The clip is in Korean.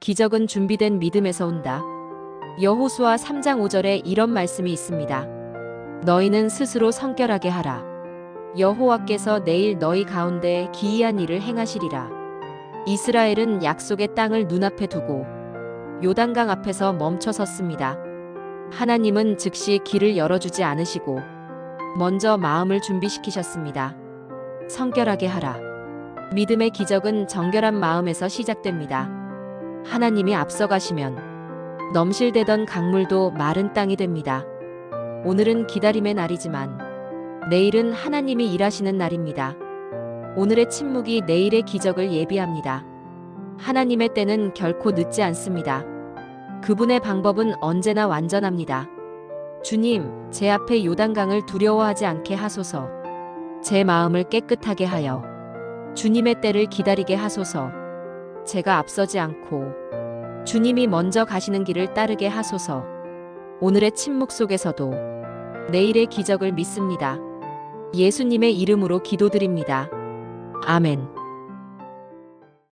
기적은 준비된 믿음에서 온다. 여호수아 3장 5절에 이런 말씀이 있습니다. 너희는 스스로 성결하게 하라. 여호와께서 내일 너희 가운데 기이한 일을 행하시리라. 이스라엘은 약속의 땅을 눈앞에 두고 요단강 앞에서 멈춰 섰습니다. 하나님은 즉시 길을 열어주지 않으시고 먼저 마음을 준비시키셨습니다. 성결하게 하라. 믿음의 기적은 정결한 마음에서 시작됩니다. 하나님이 앞서가시면 넘실대던 강물도 마른 땅이 됩니다. 오늘은 기다림의 날이지만 내일은 하나님이 일하시는 날입니다. 오늘의 침묵이 내일의 기적을 예비합니다. 하나님의 때는 결코 늦지 않습니다. 그분의 방법은 언제나 완전합니다. 주님, 제 앞에 요단강을 두려워하지 않게 하소서. 제 마음을 깨끗하게 하여 주님의 때를 기다리게 하소서. 제가 앞서지 않고 주님이 먼저 가시는 길을 따르게 하소서. 오늘의 침묵 속에서도 내일의 기적을 믿습니다. 예수님의 이름으로 기도드립니다. 아멘.